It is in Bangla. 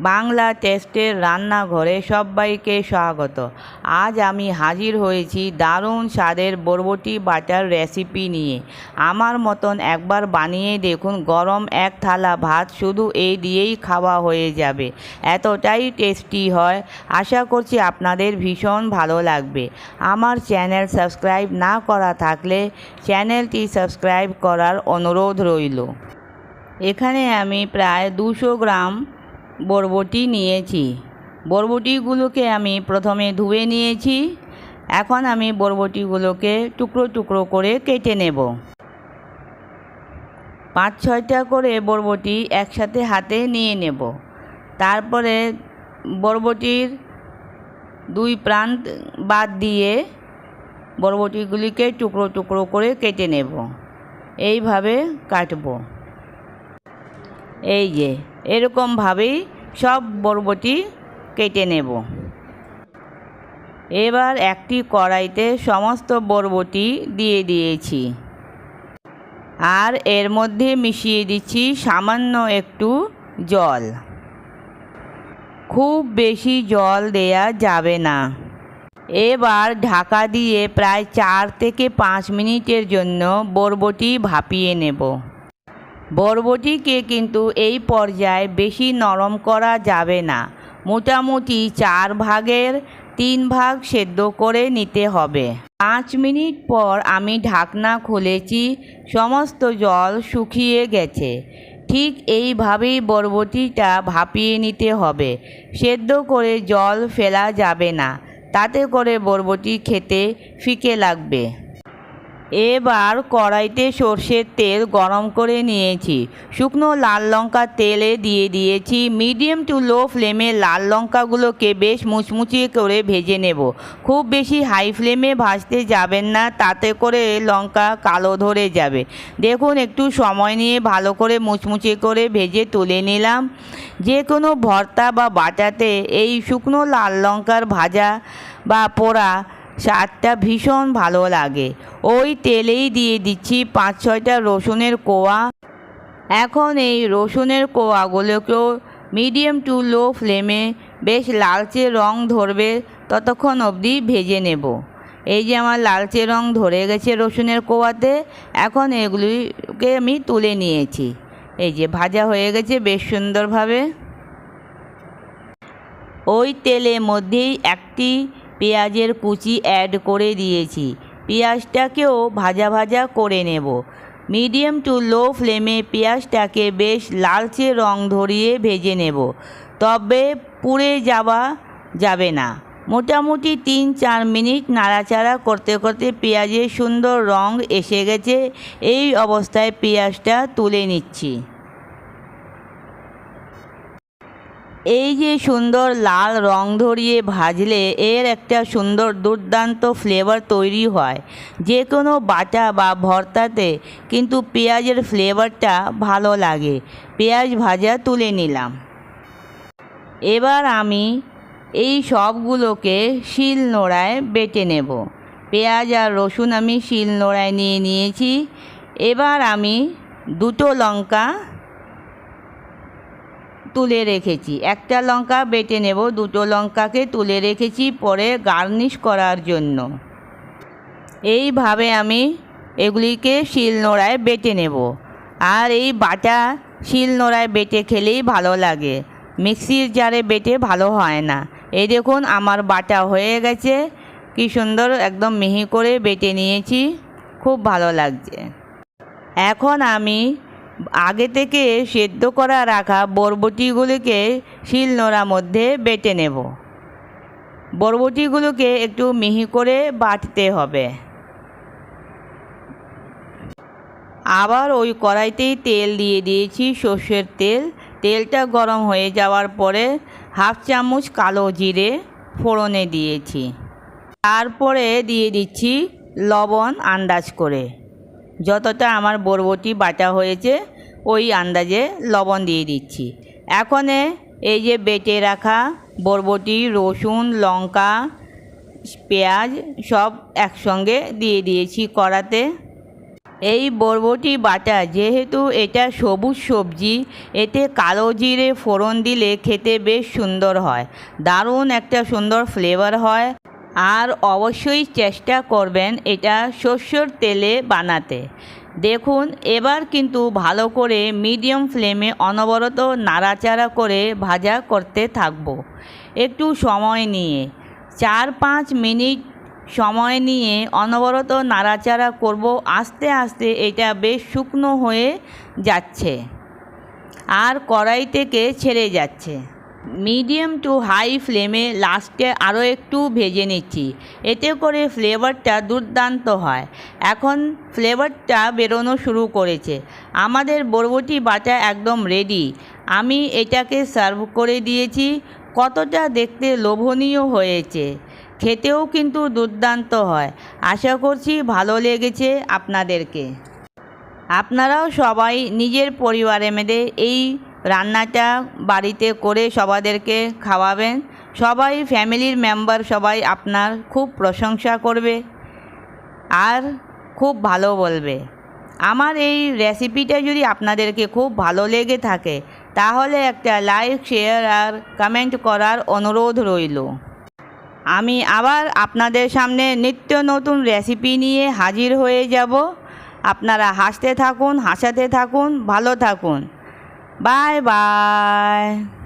বাংলা টেস্টের রান্নাঘরে সবাইকে স্বাগত। আজ আমি হাজির হয়েছি দারুণ স্বাদের বরবটি বাটার রেসিপি নিয়ে। আমার মতন একবার বানিয়ে দেখুন, গরম এক থালা ভাত শুধু এই দিয়েই খাওয়া হয়ে যাবে। এতটাই টেস্টি হয়। আশা করছি আপনাদের ভীষণ ভালো লাগবে। আমার চ্যানেল সাবস্ক্রাইব না করা থাকলে চ্যানেলটি সাবস্ক্রাইব করার অনুরোধ রইল। এখানে আমি প্রায় দুশো গ্রাম বরবটি নিয়েছি। বরবটিগুলোকে আমি প্রথমে ধুয়ে নিয়েছি। এখন আমি বরবটিগুলোকে টুকরো টুকরো করে কেটে নেব। পাঁচ, ছয়টা করে বরবটি একসাথে হাতে নিয়ে নেব। তারপরে বরবটির দুই প্রান্ত বাদ দিয়ে বরবটিগুলিকে টুকরো টুকরো করে কেটে নেব। এইভাবে কাটবো। এই যে এরকমভাবেই সব বরবটি কেটে নেব। এবার একটি কড়াইতে সমস্ত বরবটি দিয়ে দিয়েছি। আর এর মধ্যে মিশিয়ে দিচ্ছি সামান্য একটু জল। খুব বেশি জল দেয়া যাবে না। এবার ঢাকা দিয়ে প্রায় চার থেকে পাঁচ মিনিটের জন্য বরবটি ভাপিয়ে নেব। বরবটিকে কিন্তু এই পর্যায়ে বেশি নরম করা যাবে না। মোটামুটি চার ভাগের তিন ভাগ সেদ্ধ করে নিতে হবে। পাঁচ মিনিট পর আমি ঢাকনা খুলেছি, সমস্ত জল শুকিয়ে গেছে। ঠিক এইভাবেই বরবটিটা ভাপিয়ে নিতে হবে। সেদ্ধ করে জল ফেলা যাবে না। তাতে করে বরবটি খেতে ফিকে লাগবে। এবার কড়াইতে সর্ষের তেল গরম করে নিয়েছি। শুকনো লাল লঙ্কা তেলে দিয়ে দিয়েছি। মিডিয়াম টু লো ফ্লেমে লাল লঙ্কাগুলোকে বেশ মুচমুচিয়ে করে ভেজে নেব। খুব বেশি হাই ফ্লেমে ভাজতে যাবেন না, তাতে করে লঙ্কা কালো ধরে যাবে। দেখুন, একটু সময় নিয়ে ভালো করে মুচমুচে করে ভেজে তুলে নিলাম। যে কোনো ভর্তা বা বাটাতে এই শুকনো লাল লঙ্কার ভাজা বা পোড়া স্বাদটা ভীষণ ভালো লাগে। ওই তেলেই দিয়ে দিচ্ছি পাঁচ ছয়টা রসুনের কোয়া। এখন এই রসুনের কোয়াগুলোকেও মিডিয়াম টু লো ফ্লেমে বেশ লালচে রং ধরবে ততক্ষণ অবধি ভেজে নেব। এই যে আমার লালচে রং ধরে গেছে রসুনের কোয়াতে, এখন এগুলিকে আমি তুলে নিয়েছি। এই যে ভাজা হয়ে গেছে বেশ সুন্দরভাবে। ওই তেলের মধ্যেই একটি পেঁয়াজের কুচি অ্যাড করে দিয়েছি। পেঁয়াজটাকেও ভাজা ভাজা করে নেব। মিডিয়াম টু লো ফ্লেমে পেঁয়াজটাকে বেশ লালচে রং ধরিয়ে ভেজে নেব। তবে পুড়ে যাওয়া যাবে না। মোটামুটি তিন চার মিনিট নাড়াচাড়া করতে করতে পেঁয়াজের সুন্দর রং এসে গেছে। এই অবস্থায় পেঁয়াজটা তুলে নিচ্ছি। এই যে সুন্দর লাল রং ধরিয়ে ভাজলে এর একটা সুন্দর দুর্দান্ত ফ্লেভার তৈরি হয়। যে কোনো বাটা বা ভর্তাতে কিন্তু পেঁয়াজের ফ্লেভারটা ভালো লাগে। পেঁয়াজ ভাজা তুলে নিলাম। এবার আমি এই সবগুলোকে শিল নোড়ায় বেটে নেব। পেঁয়াজ আর রসুন আমি শিল নোড়ায় নিয়ে নিয়েছি। এবার আমি দুটো লঙ্কা তুলে রেখেছি। একটা লঙ্কা বেটে নেব, দুটো লঙ্কাকে তুলে রেখেছি পরে গার্নিশ করার জন্য। এইভাবে আমি এগুলিকে শিলনোড়ায় বেটে নেব। আর এই বাটা শিলনোড়ায় বেটে খেলেই ভালো লাগে। মিক্সির জারে বেটে ভালো হয় না। এই দেখুন, আমার বাটা হয়ে গেছে। কি সুন্দর, একদম মিহি করে বেটে নিয়েছি। খুব ভালো লাগছে। এখন আমি আগে থেকে সেদ্ধ করা রাখা বরবটিগুলিকে শিলনোড়ার মধ্যে বেটে নেব। বরবটিগুলোকে একটু মিহি করে বাটতে হবে। আবার ওই কড়াইতেই তেল দিয়ে দিয়েছি সর্ষের তেল। তেলটা গরম হয়ে যাওয়ার পরে হাফ চামচ কালো জিরে ফোড়নে দিয়েছি। তারপরে দিয়ে দিচ্ছি লবণ আন্দাজ করে। যতটা আমার বরবটি বাটা হয়েছে ওই আন্দাজে লবণ দিয়ে দিচ্ছি। এখন এই যে বেটে রাখা বরবটি, রসুন, লঙ্কা, পেঁয়াজ সব একসঙ্গে দিয়ে দিয়েছি কড়াতে। এই বরবটি বাটা, যেহেতু এটা সবুজ সবজি, এতে কালো জিরে ফোড়ন দিলে খেতে বেশ সুন্দর হয়, দারুণ একটা সুন্দর ফ্লেভার হয়। আর অবশ্যই চেষ্টা করবেন এটা শস্যর তেলে বানাতে। দেখুন, এবার কিন্তু ভালো করে মিডিয়াম ফ্লেমে অনবরত নাড়াচাড়া করে ভাজা করতে থাকব। একটু সময় নিয়ে চার পাঁচ মিনিট সময় নিয়ে অনবরত নাড়াচাড়া করব। আস্তে আস্তে এটা বেশ শুকনো হয়ে যাচ্ছে আর কড়াই থেকে ছেড়ে যাচ্ছে। মিডিয়াম টু হাই ফ্লেমে লাস্টে আরও একটু ভেজে নিচ্ছি। এতে করে ফ্লেভারটা দুর্দান্ত হয়। এখন ফ্লেভারটা বেরোনো শুরু করেছে। আমাদের বরবটি বাটা একদম রেডি আমি এটাকে সার্ভ করে দিয়েছি। কতটা দেখতে লোভনীয় হয়েছে। খেতেও কিন্তু দুর্দান্ত হয়। আশা করছি ভালো লেগেছে আপনাদেরকে। আপনারাও সবাই নিজের পরিবারে মেয়েদে এই রান্নাটা বাড়িতে করে সবাদেরকে খাওয়াবেন। সবাই ফ্যামিলির মেম্বার, সবাই আপনার খুব প্রশংসা করবে আর খুব ভালো বলবে। আমার এই রেসিপিটা যদি আপনাদেরকে খুব ভালো লেগে থাকে, তাহলে একটা লাইক, শেয়ার আর কমেন্ট করার অনুরোধ রইল। আমি আবার আপনাদের সামনে নিত্য নতুন রেসিপি নিয়ে হাজির হয়ে যাব। আপনারা হাসতে থাকুন, হাসাতে থাকুন, ভালো থাকুন। Bye bye.